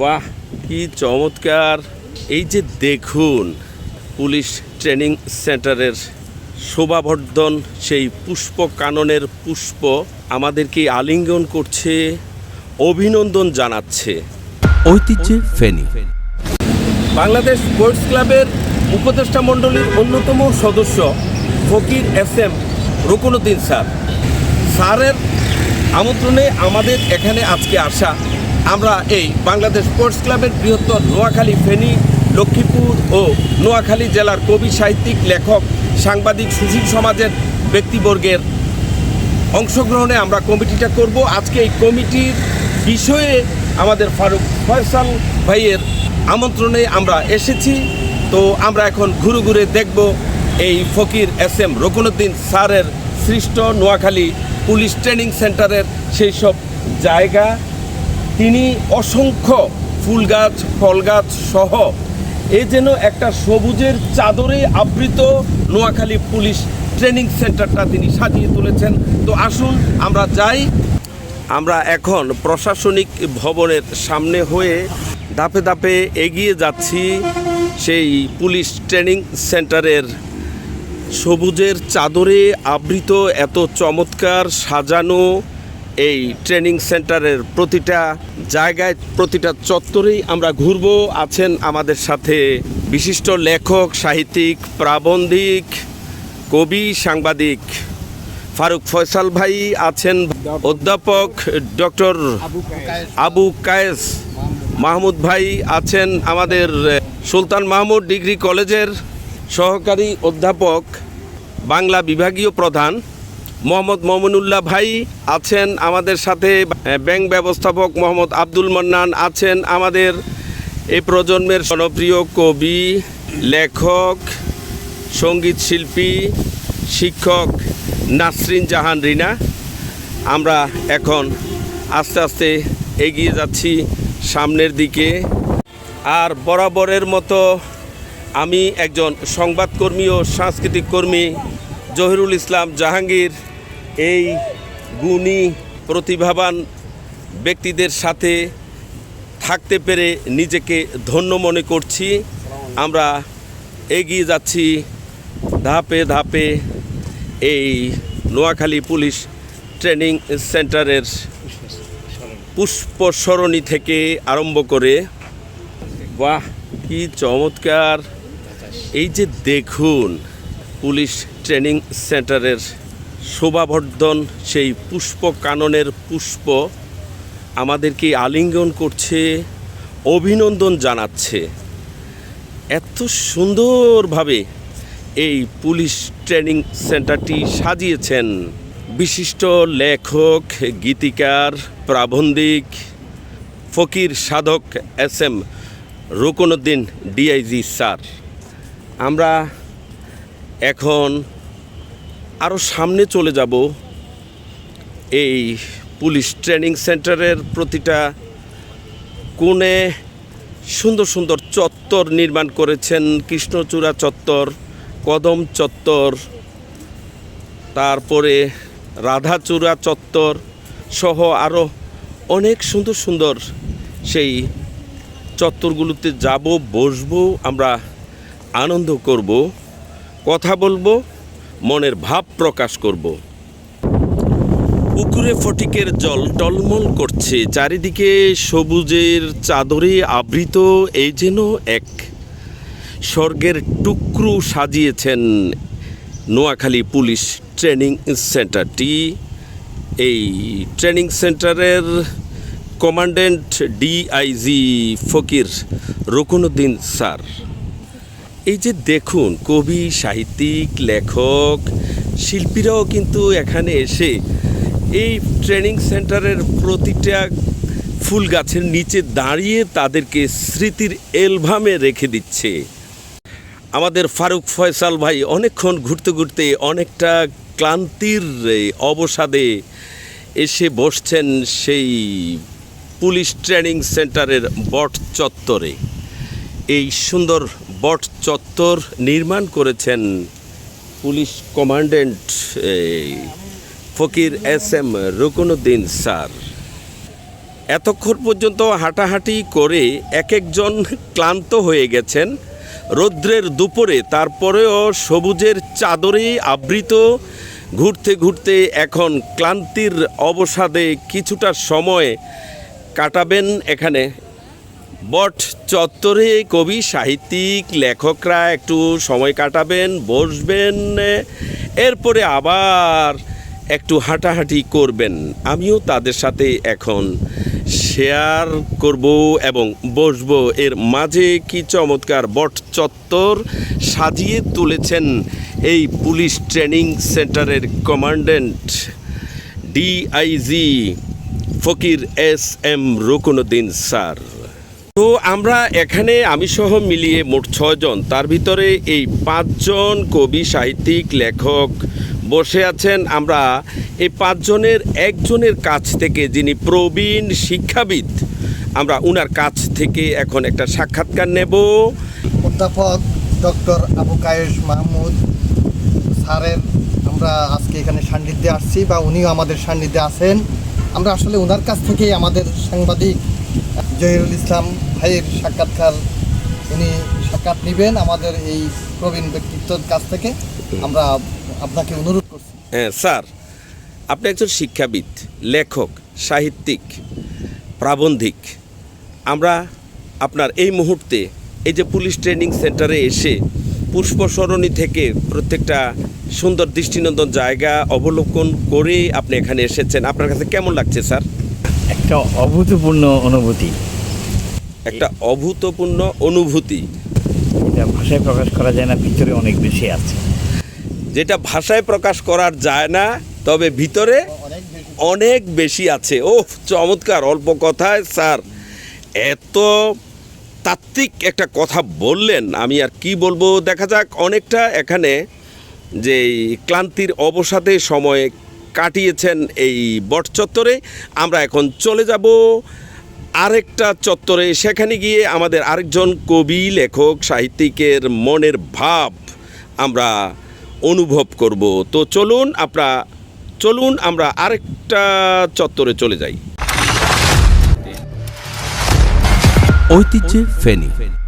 বাহ কি চমৎকার। এই যে দেখুন পুলিশ ট্রেনিং সেন্টারের শোভাবর্ধন সেই পুষ্প কাননের পুষ্প আমাদেরকে আলিঙ্গন করছে অভিনন্দন জানাচ্ছে। ঐতিহ্যে ফেনী। বাংলাদেশ স্পোর্টস ক্লাবের উপদেষ্টা মণ্ডলীর অন্যতম সদস্য Fakir S M Ruknuddin sir. স্যারের আমন্ত্রণে আমাদের এখানে আজকে আসা আমরা এই বাংলাদেশ স্পোর্টস ক্লাবের বৃহত্তর নোয়াখালী, ফেনী, লক্ষ্মীপুর ও নোয়াখালী জেলার কবি, সাহিত্যিক, লেখক, সাংবাদিক, সুশীল সমাজের ব্যক্তিবর্গের অংশগ্রহণে আমরা কমিটিটা করব। আজকে এই কমিটির বিষয়ে আমাদের ফারুক ফয়সাল ভাইয়ের আমন্ত্রণে আমরা এসেছি। তো আমরা এখন ঘুরে ঘুরে দেখব এই ফকির এস এম রকুনুদ্দিন স্যারের সৃষ্ট নোয়াখালী পুলিশ ট্রেনিং সেন্টারের সেই সব জায়গা। তিনি অসংখ্য ফুল গাছ ফল গাছ সহ এ যেন একটা সবুজের চাদরে আবৃত নোয়াখালী পুলিশ ট্রেনিং সেন্টারটা তিনি সাজিয়ে তুলেছেন। তো আসুন আমরা যাই। আমরা এখন প্রশাসনিক ভবনের সামনে হয়ে ধাপে ধাপে এগিয়ে যাচ্ছি সেই পুলিশ ট্রেনিং সেন্টারের। সবুজের চাদরে আবৃত এত চমৎকার সাজানো এই ট্রেনিং সেন্টারের প্রতিটা জায়গায় প্রতিটা চত্বরেই আমরা ঘুরব। আছেন আমাদের সাথে বিশিষ্ট লেখক, সাহিত্যিক, প্রাবন্ধিক, কবি, সাংবাদিক ফারুক ফয়সাল ভাই আছেন, অধ্যাপক ডক্টর আবু কায়েস মাহমুদ ভাই আছেন আমাদের সুলতান মাহমুদ ডিগ্রি কলেজের সহকারী অধ্যাপক, বাংলা বিভাগীয় প্রধান। মোহাম্মদ মমিনুল্লাহ ভাই আছেন আমাদের সাথে ব্যাংক ব্যবস্থাপক মোহাম্মদ আব্দুল মান্নান আছেন আমাদের। এই প্রজন্মের জনপ্রিয় কবি, লেখক, সংগীত শিল্পী, শিক্ষক নাসরিন জাহান রিনা। আমরা এখন আস্তে আস্তে এগিয়ে যাচ্ছি সামনের দিকে। আর বরাবরের মতো আমি একজন সংবাদকর্মী ও সাংস্কৃতিক কর্মী জহিরুল ইসলাম জাহাঙ্গীর, এই গুণী, প্রতিভাবান ব্যক্তিদের সাথে থাকতে পেরে নিজেকে ধন্য মনে করছি। আমরা এগিয়ে যাচ্ছি ধাপে ধাপে এই নোয়াখালী পুলিশ ট্রেনিং সেন্টারের পুষ্পসরণী থেকে আরম্ভ করে, বাহ, কি চমৎকার। এই যে দেখুন, পুলিশ ট্রেনিং সেন্টারের শোভাবর্ধন, সেই পুষ্প কাননের পুষ্প আমাদেরকে আলিঙ্গন করছে, অভিনন্দন জানাচ্ছে। এত সুন্দরভাবে এই পুলিশ ট্রেনিং সেন্টারটি সাজিয়েছেন। বিশিষ্ট লেখক, গীতিকার, প্রাবন্ধিক, ফকির সাধক S M Ruknuddin DIG sir. আমরা এখন আরও সামনে চলে যাব এই পুলিশ ট্রেনিং সেন্টারের প্রতিটা কোণে সুন্দর সুন্দর চত্বর নির্মাণ করেছেন কৃষ্ণচূড়া চত্বর, কদম চত্বর, তারপরে রাধাচূড়া চত্বর সহ আরও অনেক সুন্দর সুন্দর সেই চত্বরগুলোতে যাব, বসবো, আমরা আনন্দ করব, কথা বলব। মনের ভাব প্রকাশ করব। পুকুরে ফটিকের জল টলমল করছে, চারিদিকে সবুজের চাদরে আবৃত এই যেন এক স্বর্গের টুকরু সাজিয়েছেন নোয়াখালী পুলিশ ট্রেনিং সেন্টারটি। এই ট্রেনিং সেন্টারের commandant DIG Fakir Ruknuddin sir. এই যে দেখুন, কবি, সাহিত্যিক, লেখক, শিল্পীরাও কিন্তু এখানে এসে এই ট্রেনিং সেন্টারের প্রতিটা ফুল গাছের নিচে দাঁড়িয়ে তাদেরকে স্মৃতির এলভামে রেখে দিচ্ছে। আমাদের ফারুক ফয়সাল ভাই অনেকক্ষণ ঘুরতে ঘুরতে অনেকটা ক্লান্তির অবসাদে এসে বসছেন সেই পুলিশ ট্রেনিং সেন্টারের বট চত্বরে এই সুন্দর বট চত্বর নির্মাণ করেছেন police commandant Fakir S M Ruknuddin sir. এতক্ষণ পর্যন্ত হাঁটাহাঁটি করে এক একজন ক্লান্ত হয়ে গেছেন। রৌদ্রের দুপুরে তারপরেও সবুজের চাদরে আবৃত। ঘুরতে ঘুরতে এখন ক্লান্তির অবসাদে কিছুটা সময় কাটাবেন এখানে বট চত্বরে কবি, সাহিত্যিক, লেখকরা একটু সময় কাটাবেন, বসবেন, এরপরে আবার একটু হাঁটাহাঁটি করবেন। আমিও তাদের সাথে এখন শেয়ার করব এবং বসবো। এর মাঝে কি চমৎকার বট চত্বর সাজিয়ে তুলেছেন এই পুলিশ ট্রেনিং সেন্টারের commandant DIG Fakir S M Ruknuddin sir. তো আমরা এখানে আমি সহ মিলিয়ে মোট ছজন তার ভিতরে এই পাঁচজন কবি, সাহিত্যিক, লেখক বসে আছেন। আমরা এই পাঁচজনের একজনের কাছ থেকে যিনি প্রবীণ শিক্ষাবিদ, আমরা উনার কাছ থেকে এখন একটা সাক্ষাৎকার নেব। অধ্যাপক ডক্টর আবু কায়েস মাহমুদ স্যারের আমরা আজকে এখানে সান্নিধ্যে আসছি বা উনিও আমাদের সান্নিধ্যে আছেন। আমরা আসলে ওনার কাছ থেকেই আমাদের সাংবাদিক জহিরুল ইসলাম ভাইয়ের সাক্ষাৎকার উনি সাক্ষাৎ নেবেন আমাদের এই প্রবীণ ব্যক্তিত্বের কাছ থেকে। আমরা আপনাকে অনুরোধ করছি। হ্যাঁ স্যার আপনি একজন শিক্ষাবিদ লেখক সাহিত্যিক প্রাবন্ধিক। আমরা আপনার এই মুহূর্তে এই যে পুলিশ ট্রেনিং সেন্টারে এসে পুষ্পসরণী থেকে প্রত্যেকটা সুন্দর দৃষ্টিনন্দন জায়গা অবলোকন করে আপনি এখানে এসেছেন। আপনার কাছে কেমন লাগছে স্যার? একটা অভূতপূর্ণ অনুভূতি। একটা অভূতপূর্ণ অনুভূতি। এটা ভাষায় প্রকাশ করা যায় না ভিতরে অনেক বেশি আছে। যেটা ভাষায় প্রকাশ করার যায় না তবে ভিতরে অনেক বেশি আছে। ও চমৎকার অল্প কথায় স্যার। এত তাত্ত্বিক একটা কথা বললেন আমি আর কি বলব? দেখা যাক অনেকটা এখানে যে ক্লান্তির অবসাদে সময় কাটিয়েছেন এই বট চত্বরে আমরা এখন চলে যাব আরেকটা চত্বরে, সেখানে গিয়ে আমাদের আরেকজন কবি, লেখক, সাহিত্যিকের মনের ভাব আমরা অনুভব করব। তো চলুন আমরা চলুন আমরা আরেকটা চত্বরে চলে যাই। ঐতিহ্যে ফেনী।